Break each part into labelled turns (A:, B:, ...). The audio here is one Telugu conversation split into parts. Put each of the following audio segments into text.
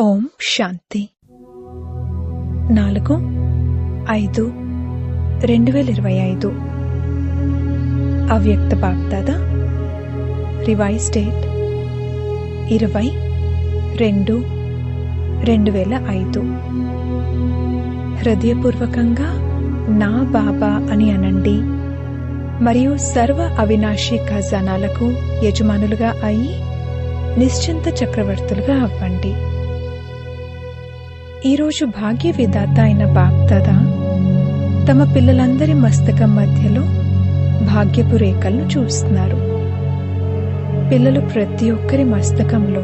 A: ఓం శాంతి. నాలుగు ఐదు రెండు వేల ఇరవై ఐదు. అవ్యక్త బాగ్దాద రివైజ్ డేట్ ఇరవై రెండు రెండు వేల ఐదు. హృదయపూర్వకంగా నా బాబా అని అనండి. మరియు సర్వ అవినాశి ఖజానాలకు యజమానులుగా అయి నిశ్చింత చక్రవర్తులుగా అవ్వండి. ఈరోజు భాగ్య విధాత అయిన బాప్దాద తమ పిల్లలందరి మస్తకం మధ్యలో భాగ్యపు రేఖలను చూస్తున్నారు. పిల్లలు ప్రతి ఒక్కరి మస్తకంలో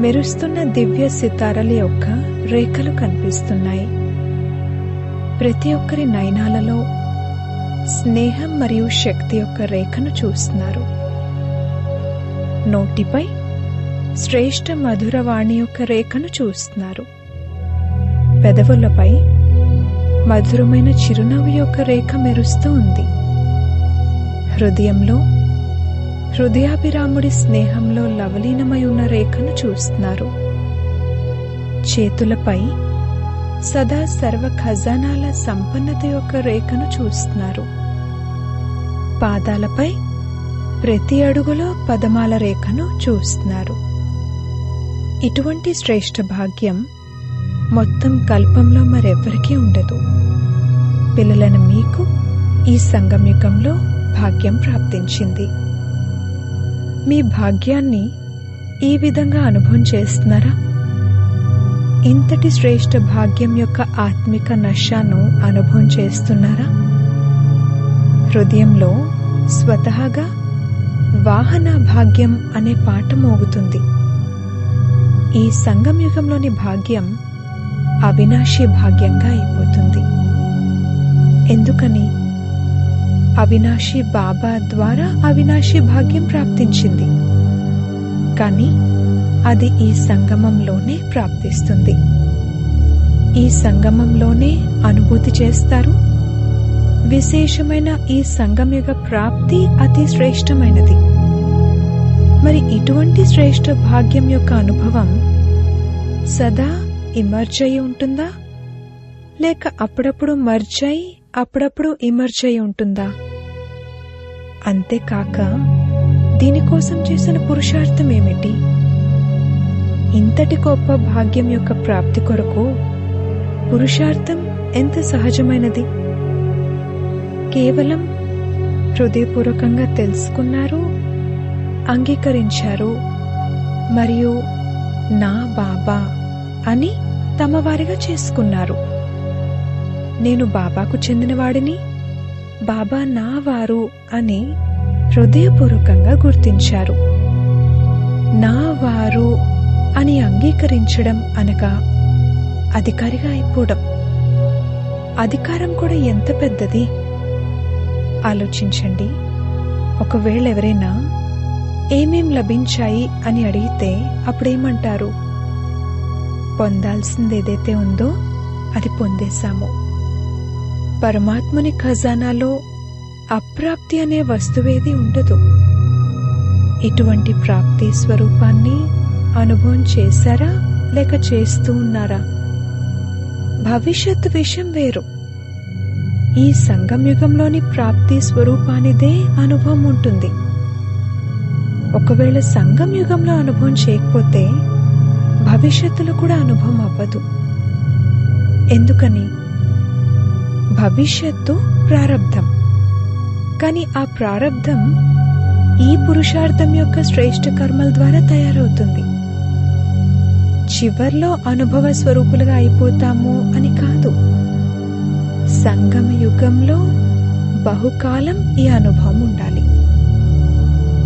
A: మెరుస్తున్న దివ్య సితారల యొక్క రేఖలు కనిపిస్తున్నాయి. ప్రతి ఒక్కరి నయనాలలో స్నేహం మరియు శక్తి యొక్క రేఖను చూస్తున్నారు. నోటిపై శ్రేష్ఠ మధురవాణి యొక్క రేఖను చూస్తున్నారు. పెదవులపై మధురమైన చిరునవ్వు యొక్క రేఖ మెరుస్తూ ఉంది. హృదయంలో హృదయాభిరాముడి స్నేహంలో లవలీనమై ఉన్న రేఖను చూస్తున్నారు. చేతులపై సదా సర్వ ఖజానాల సంపన్నత యొక్క రేఖను చూస్తున్నారు. పాదాలపై ప్రతి అడుగులో పదమాల రేఖను చూస్తున్నారు. ఇటువంటి శ్రేష్ఠ భాగ్యం మొత్తం కల్పంలో మరెవ్వరికీ ఉండదు. పిల్లలను మీకు ఈ సంగమయుగంలో భాగ్యం ప్రాప్తించింది. మీ భాగ్యాన్ని ఈ విధంగా అనుభవం చేస్తున్నారా? ఇంతటి శ్రేష్ఠ భాగ్యం యొక్క ఆత్మిక నశాను అనుభవం చేస్తున్నారా? హృదయంలో స్వతహాగా వాహన భాగ్యం అనే పాట మోగుతుంది. ఈ సంగమయుగంలోని భాగ్యం అవినాశి భాగ్యంగా అయిపోతుంది. ఎందుకని? అవినాశి బాబా ద్వారా అవినాశి భాగ్యం ప్రాప్తించింది. కానీ అది ఈ సంగమంలోనే ప్రాప్తిస్తుంది. ఈ సంగమంలోనే అనుభూతి చేస్తారు. విశేషమైన ఈ సంగమయుగ ప్రాప్తి అతి శ్రేష్టమైనది. మరి ఇటువంటి శ్రేష్ఠ భాగ్యం యొక్క అనుభవం సదా ఇమర్జ్ అయి ఉంటుందా? లేక అప్పుడప్పుడు మర్జ్ అయి అప్పుడప్పుడు ఇమర్జ్ అయి ఉంటుందా? అంతేకాక దీనికోసం చేసిన పురుషార్థం ఏమిటి ఇంతటి గొప్ప భాగ్యం యొక్క ప్రాప్తి కొరకు పురుషార్థం ఎంత సహజమైనది? కేవలం హృదయపూర్వకంగా తెలుసుకున్నారు అంగీకరించారు మరియు నా బాబా అని తమవారిగా చేసుకున్నారు. నేను బాబాకు చెందినవాడిని బాబా నా వారు అని హృదయపూర్వకంగా గుర్తించారు. నా వారు అని అంగీకరించడం అనగా అధికారిగా అయిపోవడం. అధికారం కూడా ఎంత పెద్దది? ఆలోచించండి. ఒకవేళ ఎవరైనా ఏమేం లభించాయి అని అడిగితే అప్పుడేమంటారు? పొందాల్సింది ఏదైతే ఉందో అది పొందేశాము. పరమాత్ముని ఖజానాలో అప్రాప్తి అనే వస్తువేది ఉండదు. ఇటువంటి ప్రాప్తి స్వరూపాన్ని అనుభవం చేశారా లేక చేస్తూ ఉన్నారా? భవిష్యత్తు విషయం వేరు. ఈ సంగమయుగంలోని ప్రాప్తి స్వరూపానిదే అనుభవం ఉంటుంది. ఒకవేళ సంగం యుగంలో అనుభవం చేయకపోతే భవిష్యత్తులో కూడా అనుభవం అవ్వదు. ఎందుకని? భవిష్యత్తు ప్రారంధం కానీ ఆ ప్రారంధం ఈ పురుషార్థం యొక్క శ్రేష్ఠ కర్మల ద్వారా తయారవుతుంది. చివర్లో అనుభవ స్వరూపులుగా అయిపోతాము అని కాదు. సంగమ యుగంలో బహుకాలం ఈ అనుభవం ఉండాలి.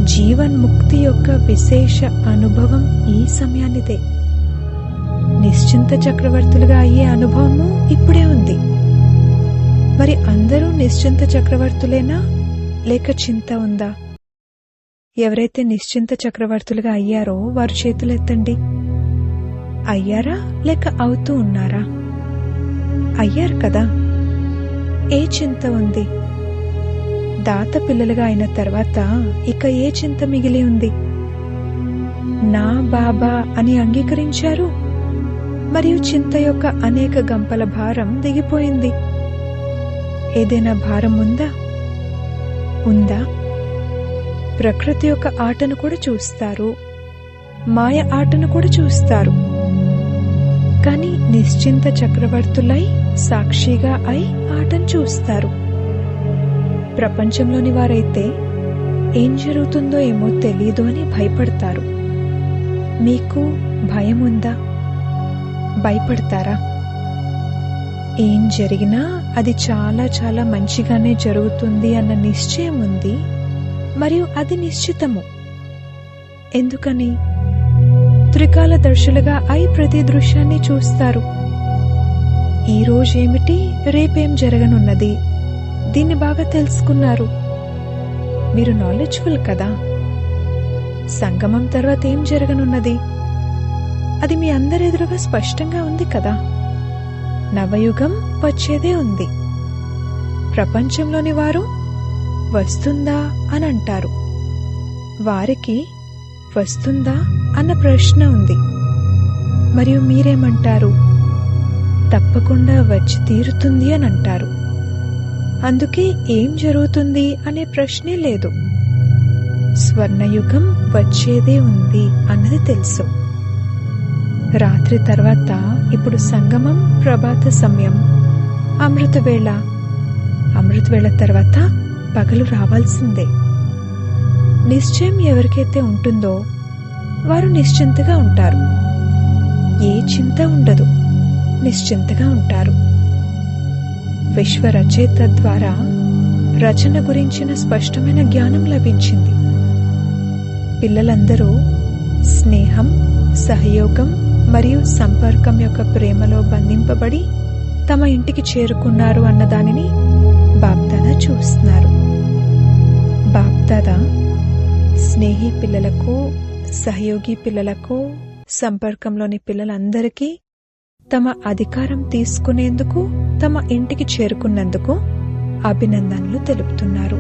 A: జీవన్ముక్తి యొక్క విశేష అనుభవం ఈ సమయానిదే. నిశ్చింత చక్రవర్తులుగా అయ్యే అనుభవము ఇప్పుడే ఉంది. మరి అందరూ నిశ్చింత చక్రవర్తులేనా? లేక చింత ఉందా? ఎవరైతే నిశ్చింత చక్రవర్తులుగా అయ్యారో వారు చేతులెత్తండి అయ్యారా లేక అవుతూ ఉన్నారా? అయ్యారు కదా. ఏ చింత ఉంది? దాత పిల్లలుగా అయిన తర్వాత ఇక ఏ చింత మిగిలి ఉంది? నా బాబా అని అంగీకరించారు? మరియు చింత యొక్క అనేక గంపల భారం దిగిపోయింది. ఏదైనా భారం ఉందా? ఉందా? ప్రకృతి యొక్క ఆటను కూడా చూస్తారు. మాయ ఆటను కూడా చూస్తారు. కానీ నిశ్చింత చక్రవర్తులై సాక్షిగా అయి ఆటను చూస్తారు. ప్రపంచంలోని వారైతే ఏం జరుగుతుందో ఏమో తెలీదు అని భయపడతారు. మీకు భయం ఉందా భయపడతారా? ఏం జరిగినా అది చాలా చాలా మంచిగానే జరుగుతుంది అన్న నిశ్చయం ఉంది. మరియు అది నిశ్చితము. ఎందుకని? త్రికాల దర్శులుగా అయి ప్రతి దృశ్యాన్ని చూస్తారు. ఈ రోజు ఏమిటి? రేపేం జరగనున్నది? దీన్ని బాగా తెలుసుకున్నారు. మీరు నాలెడ్జ్ఫుల్ కదా? సంగమం తర్వాత ఏం జరగనున్నది? అది మీ అందరెదురుగా స్పష్టంగా ఉంది కదా. నవయుగం వచ్చేదే ఉంది. ప్రపంచంలోని వారు వస్తుందా అని అంటారు. వారికి వస్తుందా అన్న ప్రశ్న ఉంది. మరియు మీరేమంటారు? తప్పకుండా వచ్చి తీరుతుంది అని అంటారు. అందుకే ఏం జరుగుతుంది అనే ప్రశ్నే లేదు. స్వర్ణయుగం వచ్చేదే ఉంది అన్నది తెలుసు. రాత్రి తర్వాత ఇప్పుడు సంగమం ప్రభాత సమయం. అమృతవేళ అమృతవేళ తర్వాత పగలు రావాల్సిందే. నిశ్చయం ఎవరికైతే ఉంటుందో వారు నిశ్చింతగా ఉంటారు. ఏ చింత ఉండదు. నిశ్చింతగా ఉంటారు. విశ్వ రచయిత ద్వారా రచన గురించిన స్పష్టమైన జ్ఞానం లభించింది. పిల్లలందరూ స్నేహం సహయోగం మరియు సంపర్కం యొక్క ప్రేమలో బంధింపబడి తమ ఇంటికి చేరుకున్నారు అన్నదానిని బాప్దాదా చూస్తున్నారు. బాప్దాదా స్నేహి పిల్లలకు సహయోగి పిల్లలకు సంపర్కంలోని పిల్లలందరికీ తమ అధికారం తీసుకునేందుకు తమ ఇంటికి చేరుకున్నందుకు అభినందనలు తెలుపుతున్నారు.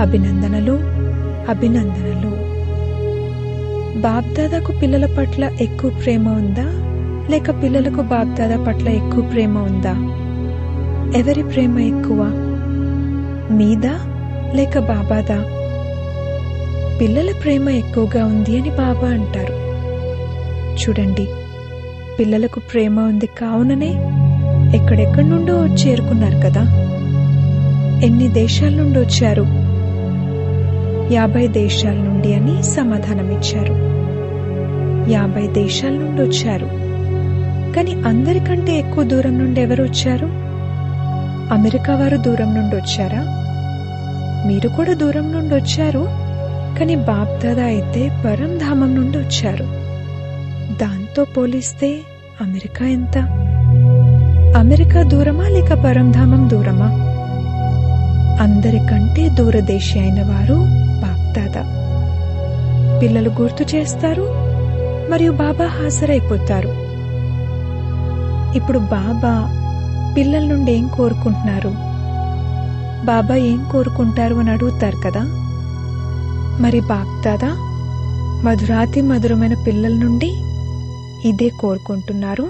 A: అభినందనలు అభినందనలు. బాప్దాదాకు పిల్లల పట్ల ఎక్కువ ప్రేమ ఉందా? లేక పిల్లలకు బాప్దాదా పట్ల ఎక్కువ ప్రేమ ఉందా? ఎవరి ప్రేమ ఎక్కువ? మీదా? లేక బాబాదా? పిల్లల ప్రేమ ఎక్కువగా ఉంది అని బాబా అంటారు. చూడండి పిల్లలకు ప్రేమ ఉంది కావుననే ఎక్కడెక్కడి నుండో చేరుకున్నారు కదా? ఎన్ని దేశాల నుండి వచ్చారు? యాభై దేశాల నుండి అని సమాధానమిచ్చారు. యాభై దేశాల నుండి వచ్చారు. కానీ అందరికంటే ఎక్కువ దూరం నుండి ఎవరు వచ్చారు? అమెరికా వారు దూరం నుండి వచ్చారా? మీరు కూడా దూరం నుండి వచ్చారు కానీ బాప్దాదా అయితే పరంధామం నుండి వచ్చారు. దాంతో పోలిస్తే అమెరికా ఎంత? అమెరికా దూరమా లేక పరంధామం దూరమా? అందరికంటే దూరదేశి అయిన వారు బాప్దాద పిల్లలు గుర్తు చేస్తారు మరియు బాబా హాజరైపోతారు. ఇప్పుడు బాబా పిల్లల నుండి ఏం కోరుకుంటున్నారు? బాబా ఏం కోరుకుంటారు అని అడుగుతారు కదా. మరి బాప్దాదా మధురాతి మధురమైన పిల్లల నుండి ఇదే కోరుకుంటున్నారు?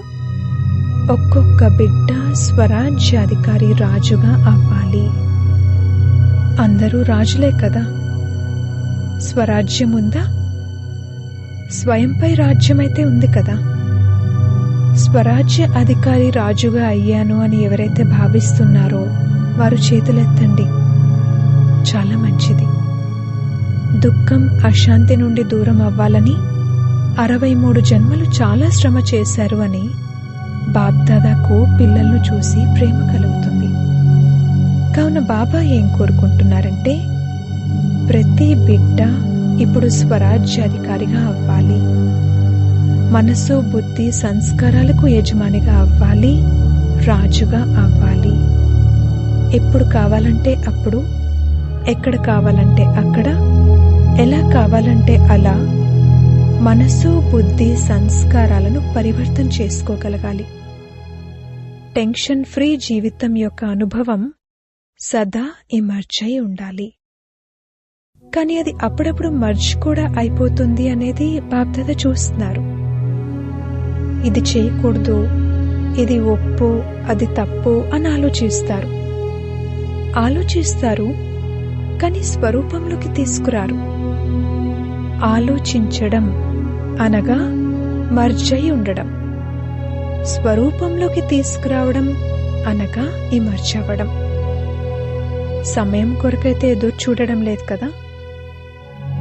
A: ఒక్కొక్క బిడ్డ స్వరాజ్యాధికారి రాజుగా అవ్వాలి. అందరూ రాజులే కదా? స్వరాజ్యం ఉందా స్వయంపై రాజ్యమైతే ఉంది కదా? స్వరాజ్య అధికారి రాజుగా అయ్యాను అని ఎవరైతే భావిస్తున్నారో వారు చేతులెత్తండి. చాలా మంచిది. దుఃఖం అశాంతి నుండి దూరం అవ్వాలని అరవై మూడు జన్మలు చాలా శ్రమ చేశారు అని బాప్దాదాకు పిల్లలను చూసి ప్రేమ కలుగుతుంది. కావున బాబా ఏం కోరుకుంటున్నారంటే ప్రతి బిడ్డ ఇప్పుడు స్వరాజ్యాధికారిగా అవ్వాలి. మనసు బుద్ధి సంస్కారాలకు యజమానిగా అవ్వాలి రాజుగా అవ్వాలి. ఎప్పుడు కావాలంటే అప్పుడు ఎక్కడ కావాలంటే అక్కడ ఎలా కావాలంటే అలా మనసు బుద్ధి సంస్కారాలను పరివర్తన చేసుకోగలగాలి. టెన్షన్ ఫ్రీ జీవితం యొక్క అనుభవం సదా ఇమర్జై ఉండాలి. కానీ అది అప్పుడప్పుడు మర్జ్ కూడా అయిపోతుంది అనేది బాప్దాద చూస్తున్నారు. ఇది చేయకూడదు ఇది ఒప్పు అది తప్పు అని ఆలోచిస్తారు. ఆలోచిస్తారు కానీ స్వరూపంలోకి తీసుకురారు. ఆలోచించడం అనగా మర్జై ఉండడం. స్వరూపంలోకి తీసుకురావడం అనగా ఇమర్జ్ అవ్వడం సమయం కొరకైతే ఎదురు చూడడం లేదు కదా?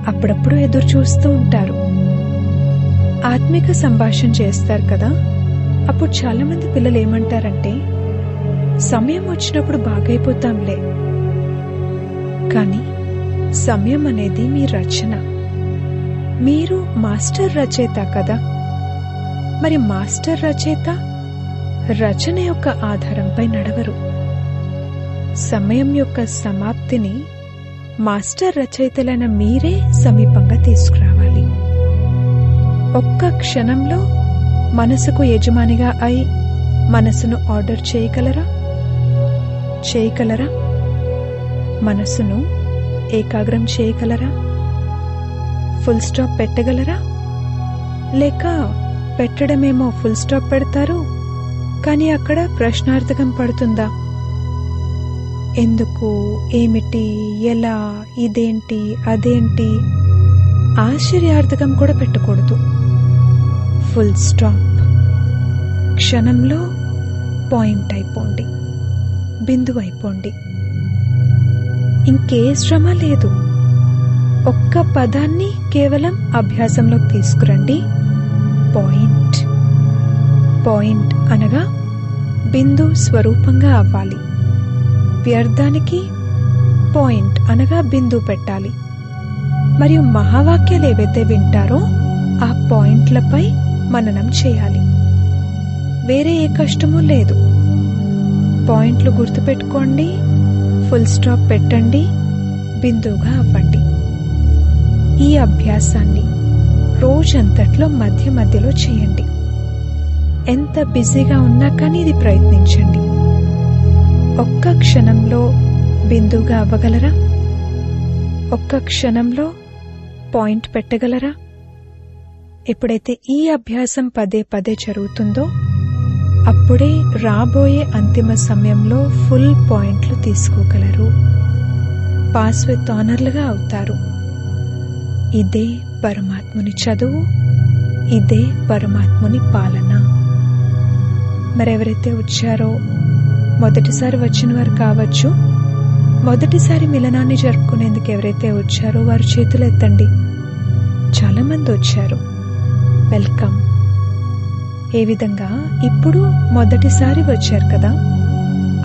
A: అప్పుడప్పుడు ఎదురు చూస్తూ ఉంటారు. ఆత్మిక సంభాషణ చేస్తారు కదా? అప్పుడు చాలామంది పిల్లలు ఏమంటారంటే సమయం వచ్చినప్పుడు బాగైపోతాంలే. కానీ సమయం అనేది మీ రచన. మీరు మాస్టర్ రచయిత కదా? మరి మాస్టర్ రచయిత రచన యొక్క ఆధారంపై నడవరు. సమయం యొక్క సమాప్తిని మాస్టర్ రచయితలైన మీరే సమీపంగా తీసుకురావాలి. ఒక్క క్షణంలో మనసుకు యజమానిగా అయి మనసును ఆర్డర్ చేయగలరా? చేయగలరా? మనసును ఏకాగ్రం చేయగలరా? ఫుల్ స్టాప్ పెట్టగలరా? లేక పెట్టడమేమో ఫుల్ స్టాప్ పెడతారు కానీ అక్కడ ప్రశ్నార్థకం పడుతుందా? ఎందుకు ఏమిటి ఎలా ఇదేంటి అదేంటి? ఆశ్చర్యార్థకం కూడా పెట్టకూడదు. ఫుల్ స్టాప్ క్షణంలో పాయింట్ అయిపోండి. బిందువు అయిపోండి. ఇంకే శ్రమ లేదు. ఒక్క పదాన్ని కేవలం అభ్యాసంలోకి తీసుకురండి. పాయింట్ పాయింట్ అనగా బిందు స్వరూపంగా అవ్వాలి. వ్యర్థానికి పాయింట్ అనగా బిందు పెట్టాలి. మరియు మహావాక్యాలు ఏవైతే వింటారో ఆ పాయింట్లపై మననం చేయాలి. వేరే ఏ కష్టమూ లేదు. పాయింట్లు గుర్తుపెట్టుకోండి ఫుల్ స్టాప్ పెట్టండి బిందువుగా అవ్వండి. ఈ అభ్యాసాన్ని రోజంతట్లో మధ్య మధ్యలో చేయండి. ఎంత బిజీగా ఉన్నా కానీ ఇది ప్రయత్నించండి. ఒక్క క్షణంలో బిందువుగా అవ్వగలరా? ఒక్క క్షణంలో పాయింట్ పెట్టగలరా? ఎప్పుడైతే ఈ అభ్యాసం పదే పదే జరుగుతుందో అప్పుడే రాబోయే అంతిమ సమయంలో ఫుల్ పాయింట్లు తీసుకోగలరు. పాస్ విత్ ఆనర్లుగా అవుతారు. ఇదే పరమాత్ముని చదువు ఇదే పరమాత్ముని పాలన. మరెవరైతే వచ్చారో మొదటిసారి వచ్చిన వారు కావచ్చు. మొదటిసారి మిలనాన్ని జరుపుకునేందుకు ఎవరైతే వచ్చారో వారు చేతులు ఎత్తండి. చాలామంది వచ్చారు. వెల్కమ్. ఏ విధంగా? ఇప్పుడు మొదటిసారి వచ్చారు కదా?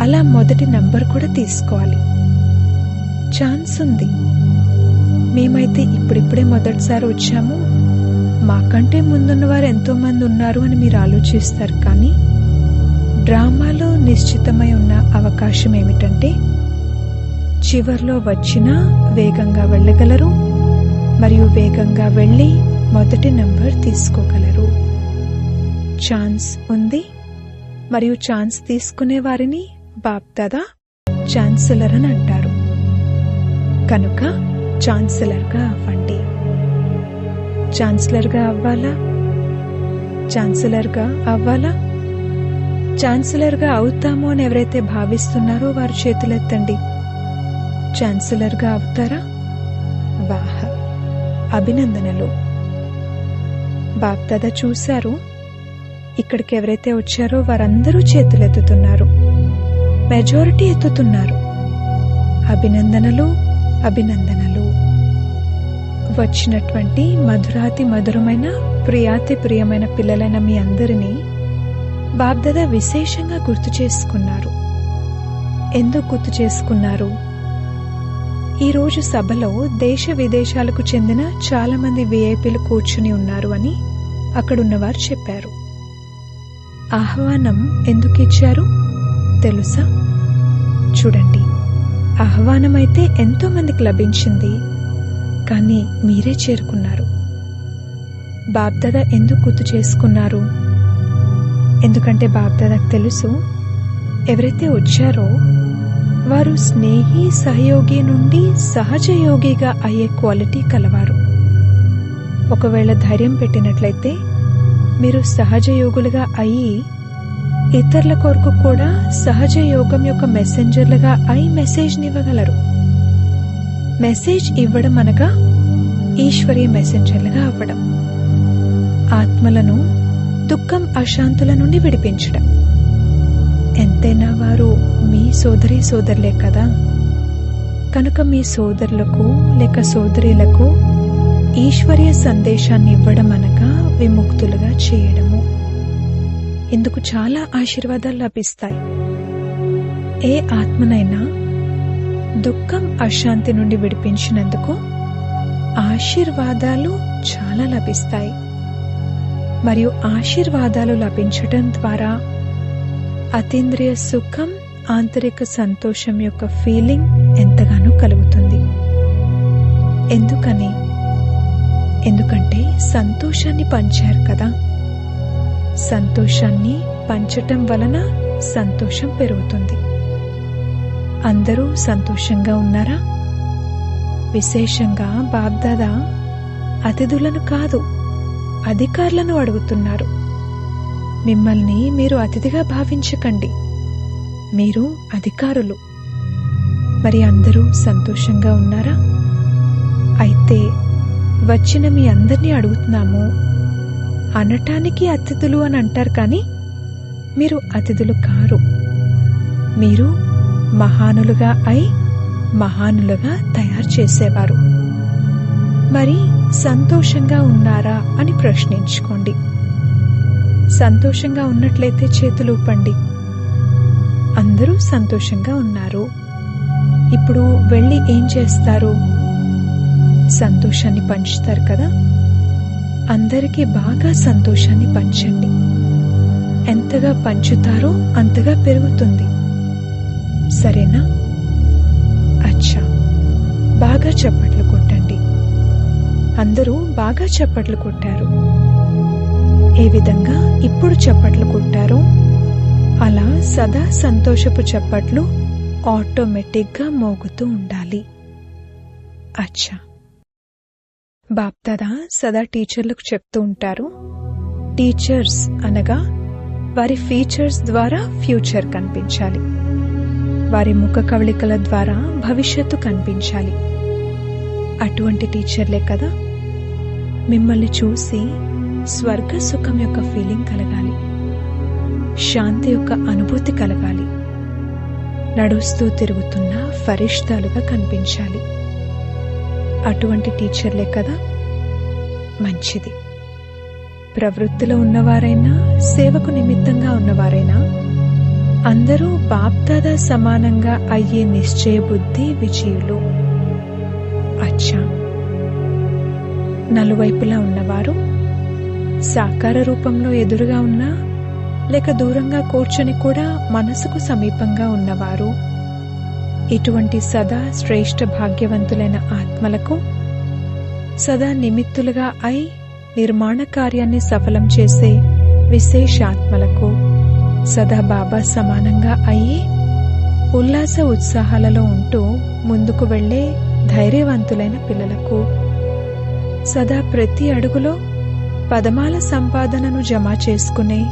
A: అలా మొదటి నంబర్ కూడా తీసుకోవాలి. ఛాన్స్ ఉంది. మేమైతే ఇప్పుడిప్పుడే మొదటిసారి వచ్చాము. మాకంటే ముందున్న వారు ఎంతోమంది ఉన్నారు అని మీరు ఆలోచిస్తారు కానీ డ్రామాలో నిశ్చితమై ఉన్న అవకాశం ఏమిటంటే చివర్లో వచ్చినా వేగంగా వెళ్ళగలరు మరియు వేగంగా వెళ్ళి మొదటి నంబర్ తీసుకోగలరు. ఛాన్స్ ఉంది మరియు ఛాన్స్ తీసుకునే వారిని బాప్దాదా ఛాన్సలర్ అని అంటారు. కనుక ఛాన్సలర్గా అవ్వండి. ఛాన్సలర్గా అవ్వాలా? ఛాన్సలర్గా అవ్వాలా? ఛాన్సలర్గా అవుతాము అని ఎవరైతే భావిస్తున్నారో వారు చేతులెత్తండి. ఛాన్సలర్గా అవుతారా? వాహ. అభినందనలు. బాప్దాదా చూశారు? ఇక్కడికి ఎవరైతే వచ్చారో వారందరూ చేతులెత్తుతున్నారు. మెజారిటీ ఎత్తుతున్నారు. అభినందనలు అభినందనలు. వచ్చినటువంటి మధురాతి మధురమైన ప్రియాతి ప్రియమైన పిల్లలైన మీ అందరినీ బాబ్దాదా విశేషంగా గుర్తు చేసుకున్నారు. ఎందుకు గుర్తు చేసుకున్నారు? ఈరోజు సభలో దేశ విదేశాలకు చెందిన చాలామంది విఐపీలు కూర్చుని ఉన్నారు అని అక్కడున్నవారు చెప్పారు. ఆహ్వానం ఎందుకు ఇచ్చారు? తెలుసా? చూడండి. ఆహ్వానం అయితే ఎంతోమందికి లభించింది కానీ మీరే చేరుకున్నారు. బాబ్దాదా ఎందుకు గుర్తు చేసుకున్నారు? ఎందుకంటే బాబ్దాదాకు తెలుసు ఎవరైతే వచ్చారో వారు స్నేహి సహయోగి నుండి సహజ యోగిగా అయ్యే క్వాలిటీ కలవారు. ఒకవేళ ధైర్యం పెట్టినట్లయితే మీరు సహజ యోగులుగా అయి ఇతరుల కొరకు కూడా సహజ యోగం యొక్క మెసెంజర్లుగా అయి మెసేజ్ని ఇవ్వగలరు. మెసేజ్ ఇవ్వడం అనగా ఈశ్వరీయ మెసెంజర్లుగా అవ్వడం. ఆత్మలను దుఃఖం అశాంతుల నుండి విడిపించడం. ఎంతైనా వారు మీ సోదరి సోదరులే కదా. కనుక మీ సోదరులకు లేక సోదరులకు ఈశ్వర్య సందేశాన్ని ఇవ్వడం అనగా విముక్తులుగా చేయడము. ఇందుకు చాలా ఆశీర్వాదాలు లభిస్తాయి. ఏ ఆత్మనైనా దుఃఖం అశాంతి నుండి విడిపించినందుకు ఆశీర్వాదాలు చాలా లభిస్తాయి. మరియు ఆశీర్వాదాలు లభించటం ద్వారా అతీంద్రియ సుఖం ఆంతరిక సంతోషం యొక్క ఫీలింగ్ ఎంతగానో కలుగుతుంది. ఎందుకని? ఎందుకంటే సంతోషాన్ని పంచారు కదా. సంతోషాన్ని పంచటం వలన సంతోషం పెరుగుతుంది. అందరూ సంతోషంగా ఉన్నారా? విశేషంగా బాగ్దాదా అతిథులను కాదు. అధికారులను అడుగుతున్నారు. మిమ్మల్ని మీరు అతిథిగా భావించకండి. మీరు అధికారులు. మరి అందరూ సంతోషంగా ఉన్నారా? అయితే వచ్చిన మీ అందరినీ అడుగుతున్నాము. అనటానికి అతిథులు అని అంటారు కానీ మీరు అతిథులు కారు. మీరు మహానులుగా అయి మహానులుగా తయారు చేసేవారు. మరి సంతోషంగా ఉన్నారా అని ప్రశ్నించుకోండి. సంతోషంగా ఉన్నట్లయితే చేతులు ఊపండి. అందరూ సంతోషంగా ఉన్నారు. ఇప్పుడు వెళ్ళి ఏం చేస్తారు? సంతోషాన్ని పంచుతారు కదా? అందరికీ బాగా సంతోషాన్ని పంచండి. ఎంతగా పంచుతారో అంతగా పెరుగుతుంది. సరేనా? అచ్చా. బాగా చప్పట్లు అందరూ బాగా చప్పట్లు కొట్టారు. ఏ విధంగా ఇప్పుడు చప్పట్లు కొట్టారో అలా సదా సంతోషపు చప్పట్లు ఆటోమేటిక్గా మోగుతూ ఉండాలి. అచ్చా! బాప్దాదా సదా టీచర్లకు చెప్తూ ఉంటారు టీచర్స్ అనగా వారి ఫీచర్స్ ద్వారా ఫ్యూచర్ కనిపించాలి. వారి ముఖ కవళికల ద్వారా భవిష్యత్తు కనిపించాలి. అటువంటి టీచర్లే కదా? మిమ్మల్ని చూసి స్వర్గ సుఖం యొక్క ఫీలింగ్ కలగాలి. శాంతి యొక్క అనుభూతి కలగాలి. నడుస్తూ తిరుగుతున్న ఫరిష్తాలుగా కనిపించాలి. అటువంటి టీచర్లే కదా? మంచిది. ప్రవృత్తిలో ఉన్నవారైనా సేవకు నిమిత్తంగా ఉన్నవారైనా అందరూ బాప్దాదా సమానంగా అయ్యే నిశ్చయ బుద్ధి విజయులు. అచ్చా. నలువైపులా ఉన్నవారు సాకార రూపంలో ఎదురుగా ఉన్నా లేక దూరంగా కూర్చొని కూడా మనసుకు సమీపంగా ఉన్నవారు ఇటువంటి సదా శ్రేష్ఠ భాగ్యవంతులైన ఆత్మలకు సదా నిమిత్తులుగా అయి నిర్మాణ కార్యాన్ని సఫలం చేసే విశేషాత్మలకు సదా బాబా సమానంగా అయ్యి ఉల్లాస ఉత్సాహాలలో ఉంటూ ముందుకు వెళ్ళే ధైర్యవంతులైన పిల్లలకు. సదా ప్రతి అడుగులో పదమాల సంపాదనను జమ చేసుకునే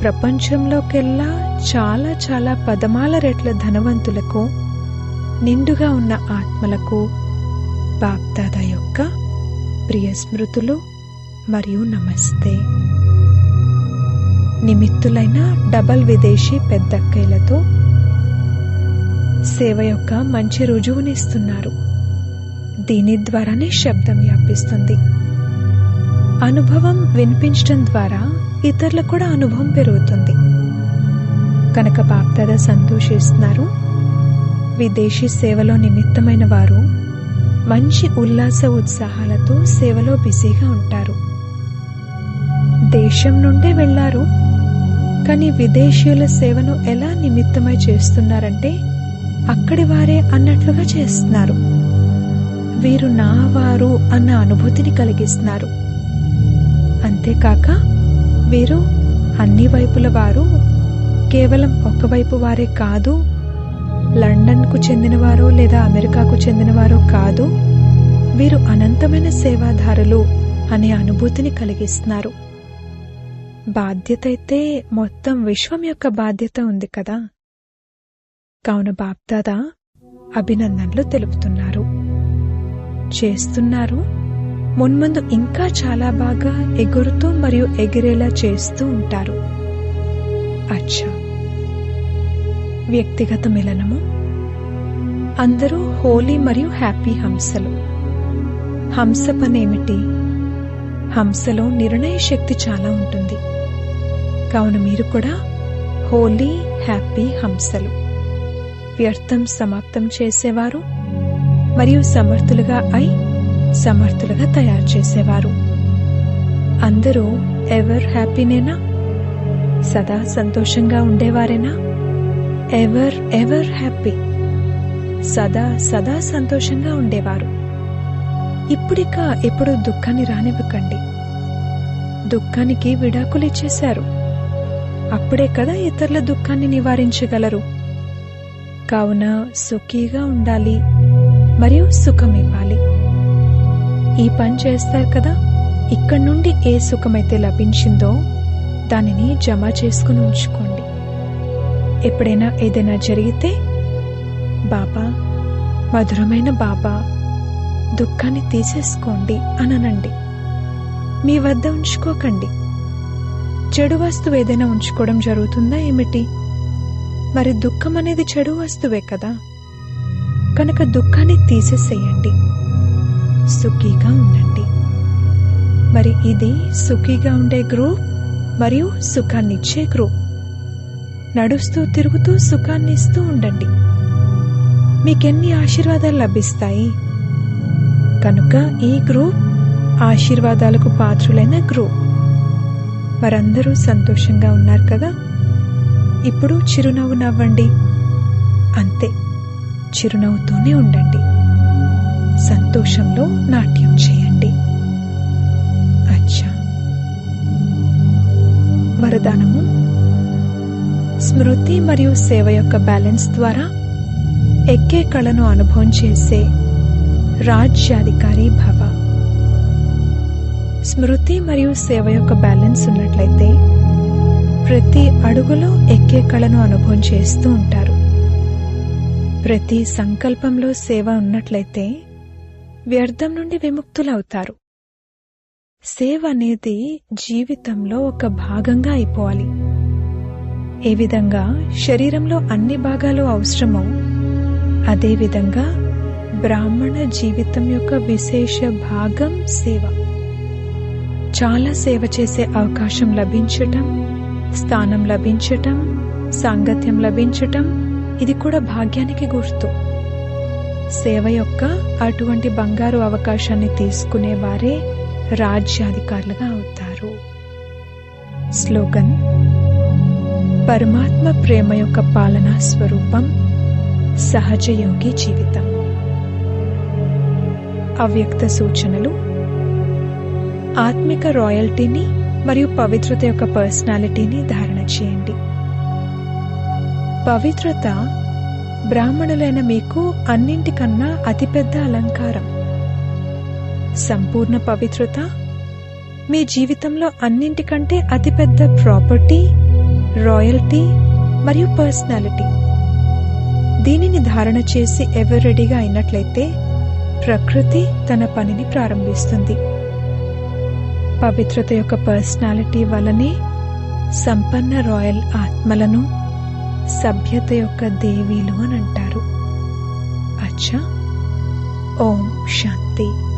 A: ప్రపంచంలోకెల్లా చాలా చాలా పదమాల రెట్ల ధనవంతులకు నిండుగా ఉన్న ఆత్మలకు బాప్దాద యొక్క ప్రియ స్మృతులు మరియు నమస్తే. నిమిత్తులైన డబల్ విదేశీ పెద్దక్కైలతో సేవ యొక్క మంచి రుజువునిస్తున్నారు. దీని ద్వారానే శబ్దం వ్యాపిస్తుంది. అనుభవం వినిపించడం ద్వారా ఇతరులకు కూడా అనుభవం పెరుగుతుంది. కనుక బాప్దాద సంతోషిస్తున్నారు విదేశీ సేవలో నిమిత్తమైన వారు మంచి ఉల్లాస ఉత్సాహాలతో సేవలో బిజీగా ఉంటారు. దేశం నుండే వెళ్ళారు. కానీ విదేశీయుల సేవను ఎలా నిమిత్తమై చేస్తున్నారంటే అక్కడి వారే అన్నట్లుగా చేస్తున్నారు. వీరు నా వారు అన్న అనుభూతిని కలిగిస్తున్నారు. అంతేకాక వీరు అన్ని వైపుల వారు కేవలం ఒకవైపు వారే కాదు లండన్కు చెందినవారో లేదా అమెరికాకు చెందినవారో కాదు వీరు అనంతమైన సేవాదారులు అనే అనుభూతిని కలిగిస్తున్నారు. బాధ్యత అయితే మొత్తం విశ్వం యొక్క బాధ్యత ఉంది కదా? కావున బాప్దాదా అభినందనలు తెలుపుతున్నారు. చేస్తున్నారు. మున్ముందు ఇంకా చాలా బాగా ఎగురుతూ మరియు ఎగిరేలా చేస్తూ ఉంటారు. అచ్చా. వ్యక్తిగత మిలనము? అందరూ హోలీ మరియు హ్యాపీ హంసలు. హంస పనేమిటి హంసలో నిర్ణయ శక్తి చాలా ఉంటుంది. కావున మీరు కూడా హోలీ హ్యాపీ హంసలు. వ్యర్థం సమాప్తం చేసేవారు. మరియు సమర్థులుగా అయి సమర్థులుగా తయారు చేసేవారు. అందరూ ఎవర్ హ్యాపీనేనా సదా సంతోషంగా ఉండేవారేనా ఎవర్ ఎవర్ హ్యాపీ సదా సదా సంతోషంగా ఉండేవారు. ఇప్పుడిక ఎప్పుడు దుఃఖాన్ని రానివ్వకండి. దుఃఖానికి విడాకులు ఇచ్చేశారు. అప్పుడే కదా ఇతరుల దుఃఖాన్ని నివారించగలరు. కావున సుఖీగా ఉండాలి. మరియు సుఖం ఇవ్వాలి. ఈ పని చేస్తారు కదా? ఇక్కడి నుండి ఏ సుఖమైతే లభించిందో దానిని జమ చేసుకుని ఉంచుకోండి. ఎప్పుడైనా ఏదైనా జరిగితే బాబా మధురమైన బాబా దుఃఖాన్ని తీసేసుకోండి అననండి. మీ వద్ద ఉంచుకోకండి. చెడు వస్తువు ఏదైనా ఉంచుకోవడం జరుగుతుందా ఏమిటి? మరి దుఃఖం అనేది చెడు వస్తువే కదా? కనుక దుఃఖాన్ని తీసేసేయండి. సుఖీగా ఉండండి. మరి ఇది సుఖీగా ఉండే గ్రూప్ మరియు సుఖాన్నిచ్చే గ్రూప్. నడుస్తూ తిరుగుతూ సుఖాన్ని ఇస్తూ ఉండండి. మీకెన్ని ఆశీర్వాదాలు లభిస్తాయి? కనుక ఈ గ్రూప్ ఆశీర్వాదాలకు పాత్రులైన గ్రూప్. మరందరూ సంతోషంగా ఉన్నారు కదా? ఇప్పుడు చిరునవ్వు నవ్వండి. అంతే. చిరునవ్వుతోనే ఉండండి. సంతోషంలో నాట్యం చేయండి. అచ్చా. వరదానము. స్మృతి మరియు సేవ యొక్క బ్యాలెన్స్ ద్వారా ఎక్కే కళను అనుభవం చేసే రాజ్యాధికారి భవ. స్మృతి మరియు సేవ యొక్క బ్యాలెన్స్ ఉన్నట్లయితే ప్రతి అడుగులో ఎక్కే కళను అనుభవం చేస్తూ ఉంటారు. ప్రతి సంకల్పంలో సేవ ఉన్నట్లయితే వ్యర్థం నుండి విముక్తులవుతారు. సేవ అనేది జీవితంలో ఒక భాగంగా అయిపోవాలి. ఏ విధంగా శరీరంలో అన్ని భాగాలు అవసరమో అదేవిధంగా బ్రాహ్మణ జీవితం యొక్క విశేష భాగం సేవ. చాలా సేవ చేసే అవకాశం లభించటం స్థానం లభించటం సాంగత్యం లభించటం ఇది కూడా భాగ్యానికి గుర్తు. సేవ యొక్క అటువంటి బంగారు అవకాశాన్ని తీసుకునే వారే రాజ్యాధికారులుగా అవుతారు. స్లోగన్ పరమాత్మ ప్రేమ యొక్క పాలనా స్వరూపం సహజయోగి జీవితం. అవ్యక్త సూచనలు ఆత్మిక రాయల్టీని మరియు పవిత్రత యొక్క పర్సనాలిటీని ధారణ చేయండి. పవిత్రత బ్రాహ్మణులైన మీకు అన్నింటికన్నా అతిపెద్ద అలంకారం. సంపూర్ణ పవిత్రత మీ జీవితంలో అన్నింటికంటే అతిపెద్ద ప్రాపర్టీ రాయల్టీ మరియు పర్సనాలిటీ. దీనిని ధారణ చేసి ఎవరు రెడీగా అయినట్లయితే ప్రకృతి తన పనిని ప్రారంభిస్తుంది. పవిత్రత యొక్క పర్సనాలిటీ వలనే సంపన్న రాయల్ ఆత్మలను సభ్యత యొక్క దేవీలు అని అంటారు. అచ్చా. ఓం శాంతి.